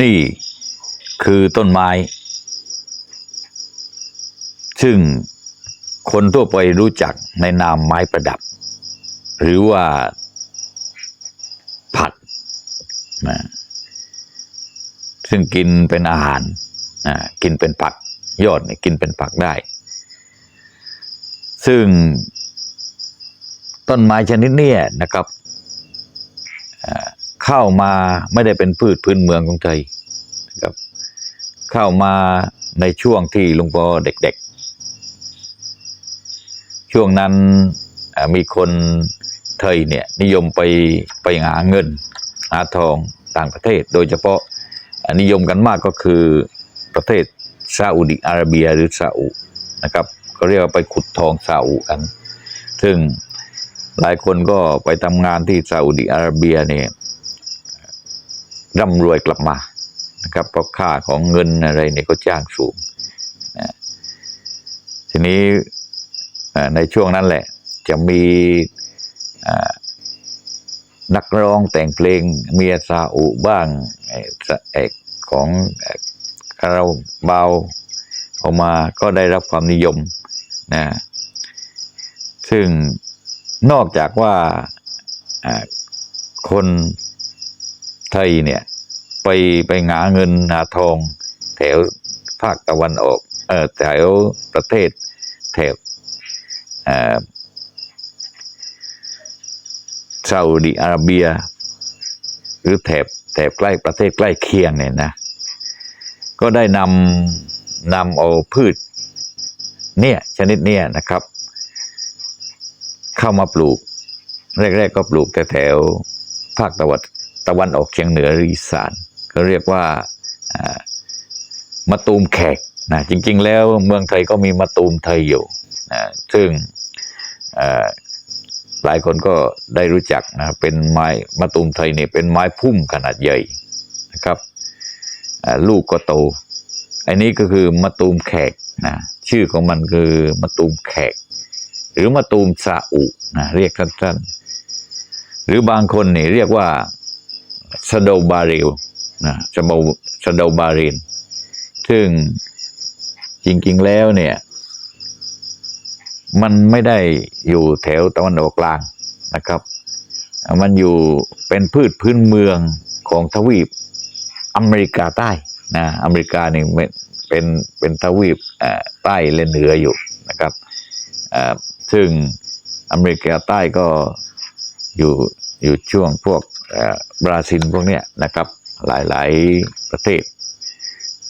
นี่คือต้นไม้ ซึ่งคนทั่วไปรู้จักในนามไม้ประดับ หรือว่าผักนะซึ่งกินเป็นอาหารนะกินเป็นผัก ยอดเนี่ยกินเป็นผักได้ ซึ่งต้นไม้ชนิดนี้นะครับอ่อเข้ามาไม่ได้เป็นพืชพื้นเมืองของไทยนะครับเข้ามาในช่วงที่ลุงปอเด็กๆ ช่วงนั้นมีคนไทยเนี่ยนิยมไปไปหาเงิน หาทองต่างประเทศ โดยเฉพาะนิยมกันมากก็คือประเทศซาอุดิอาระเบียหรือซาอุนะครับเขาเรียกว่าไปขุดทองซาอุกัน ซึ่งหลายคนก็ไปทำงานที่ซาอุดิอาระเบียเนี่ย ร่ำรวยกลับมานะครับเพราะค่าของเงินอะไรเนี่ยก็จ้างสูงนะทีนี้ในช่วงนั้นแหละ จะมีนักร้องแต่งเพลงเมียซาอุบ้างเอกของเอ่อคาราบาวออกมาก็ได้รับความนิยมนะซึ่งนอกจากว่าคน ไทยเนี่ย ไปไปหาเงินหาทอง แถวภาคตะวันออกเออแถวประเทศแถบซาอุดิอาระเบีย หรือแถบแถบใกล้ประเทศใกล้เคียงเนี่ยนะ ก็ได้นำนำเอาพืช เนี่ยชนิดเนี่ยนะครับ เข้ามาปลูก แรก ๆ ก็ปลูกแต่แถวภาคตะวัน ตะวันออกเฉียงเหนือหรืออีสานก็เรียกว่ามะตูมแขกนะจริงๆ แล้วเมืองไทยก็มีมะตูมไทยอยู่นะซึ่งหลายคนก็ได้รู้จักนะเป็นไม้มะตูมไทยเนี่ยเป็นไม้พุ่มขนาดใหญ่นะครับลูกก็โต อันนี้ก็คือมะตูมแขกนะชื่อของมันคือมะตูมแขก หรือมะตูมซาอุนะเรียกสั้นๆหรือบางคนเนี่ยเรียกว่า สโดบาเรลนะสโดสโดบาเรนซึ่งจริง ๆ แล้วเนี่ย มันไม่ได้อยู่แถวตะวันออกกลางนะครับ มันอยู่เป็นพืชพื้นเมืองของทวีปอเมริกาใต้นะอเมริกานี่เป็นเป็นทวีปใต้และเหนืออยู่นะครับซึ่งอเมริกาใต้ก็อยู่อยู่ช่วงพวก บราซิลพวกเนี้ยนะครับหลายๆประเทศ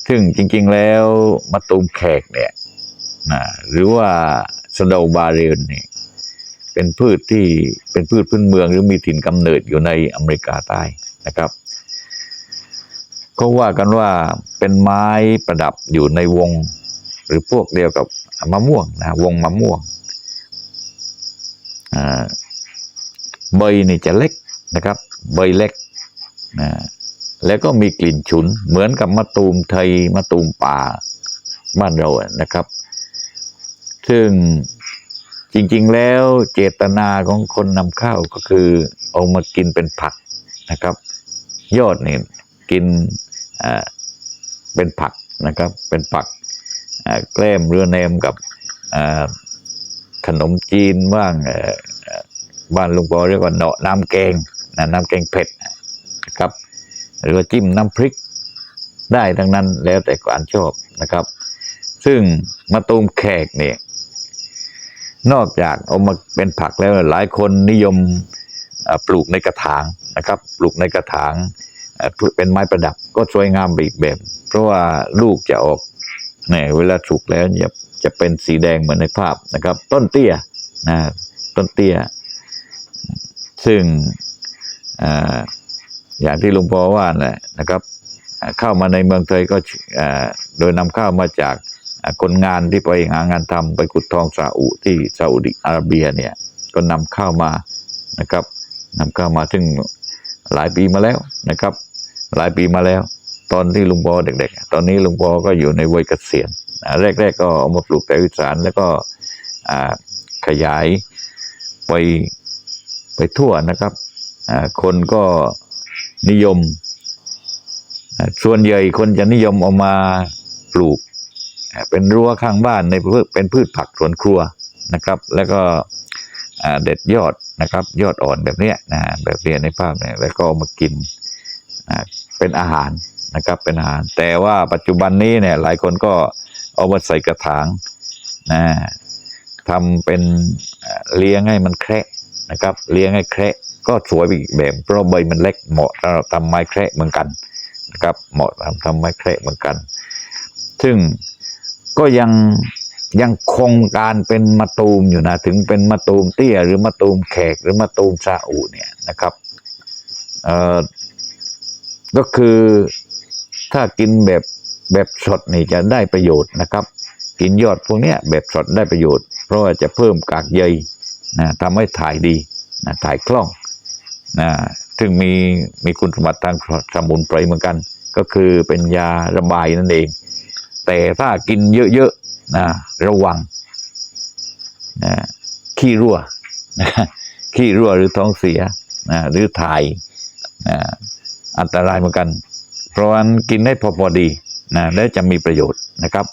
ซึ่งจริงๆแล้วมะตูมแขกเนี่ยนะหรือว่าสะเดบาเรนเนี่ยเป็นพืชที่เป็นพืชพื้นเมืองหรือมีถิ่นกำเนิดอยู่ในอเมริกาใต้นะครับก็ว่ากันว่าเป็นไม้ประดับอยู่ในวง หรือพวกเดียวกับมะม่วงนะวงมะม่วงใบนี่จะเล็กนะครับ ใบเล็กนะแล้วก็มีกลิ่นฉุน เหมือนกับมะตูมไทยมะตูมป่าบ้านเรานะครับ ซึ่งจริง ๆ แล้วเจตนาของคนนำเข้าก็คือเอามากินเป็นผักนะครับ ยอดนี่กินอ่าเป็นผักนะครับ เป็นผักแกล้มเรือแนมกับอ่าขนมจีนบ้างอ่อเอ่อบ้านลุงปอเรียกว่าเนาะน้ำแกง นะน้ำแกงเผ็ดนะครับ หรือว่าจิ้มน้ำพริกได้ทั้งนั้นแล้วแต่การชอบนะครับ ซึ่งมะตูมแขกเนี่ยนอกจากเอามาเป็นผักแล้วหลายคนนิยมปลูกในกระถางนะครับ ปลูกในกระถางเป็นไม้ประดับก็สวยงามอีกแบบ เพราะว่าลูกจะออกเนี่ยเวลาสุกแล้วจะจะเป็นสีแดงเหมือนในภาพนะครับ ต้นเตี้ยนะต้นเตี้ย ซึ่ง อย่างที่ลุงพ่อว่าแหละนะครับ เข้ามาในเมืองไทยก็โดยนำเข้ามาจากคนงานที่ไปหางานทำไปขุดทองซาอุที่ซาอุดิอาระเบียเนี่ยก็นำเข้ามานะครับนำเข้ามาถึงหลายปีมาแล้วนะครับ หลายปีมาแล้ว ตอนที่ลุงปอเด็ก ๆ ตอนนี้ลุงปอก็อยู่ในวัยเกษียณแรก ๆ ก็เอามาปลูกแต่วิสานแล้วก็ขยายไปไปทั่วนะครับ คนก็นิยม ส่วนใหญ่คนจะนิยมเอามาปลูก เป็นรั้วข้างบ้านในพืชเป็นพืชผักสวนครัวนะครับ แล้วก็เด็ดยอดนะครับ ยอดอ่อนแบบเนี้ยนะแบบเนี้ยในภาพเนี่ยแล้วก็เอามากินเป็นอาหารนะครับเป็นอาหาร แต่ว่าปัจจุบันนี้เนี่ยหลายคนก็เอามาใส่กระถางนะทำเป็นเอ่อเลี้ยงให้มันแคระนะครับ เลี้ยงให้แคระ ก็สวยไปอีกแบบ เพราะใบมันเล็กเหมาะสำหรับทำไม้แคระเหมือนกันนะครับ เหมาะทำทำไม้แคระเหมือนกัน ซึ่งก็ยังยังคงการเป็นมะตูมอยู่นะถึงเป็นมะตูมเตี้ยหรือมะตูมแขกหรือมะตูมซาอุเนี่ยนะครับเอ่อก็คือถ้ากินแบบแบบสดนี่จะได้ประโยชน์นะครับ กินยอดพวกเนี้ยแบบสดได้ประโยชน์ เพราะว่าจะเพิ่มกากใยนะทำให้ถ่ายดีนะถ่ายคล่อง นะซึ่งมีมีคุณสมบัติทางสมุนไพรเหมือนกัน ก็คือเป็นยาระบายนั่นเอง แต่ถ้ากินเยอะๆนะระวังนะขี้รั่วนะขี้รั่วหรือท้องเสียนะหรือถ่ายนะอันตรายเหมือนกัน เพราะฉะนั้นกินได้พอพอดีนะและจะมีประโยชน์นะครับ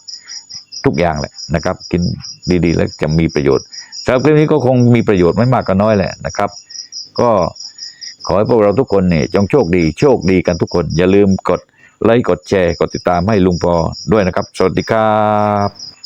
ทุกอย่างแหละนะครับ กินดีๆ แล้วจะมีประโยชน์สำหรับคลิปนี้ก็คงมีประโยชน์ไม่มากก็น้อยแหละนะครับ ก็ ขอให้พวกเราทุกคนเนี่ยจงโชคดีโชคดีกันทุกคน อย่าลืมกดไลค์กดแชร์กดติดตามให้ลุงพอด้วยนะครับ สวัสดีครับ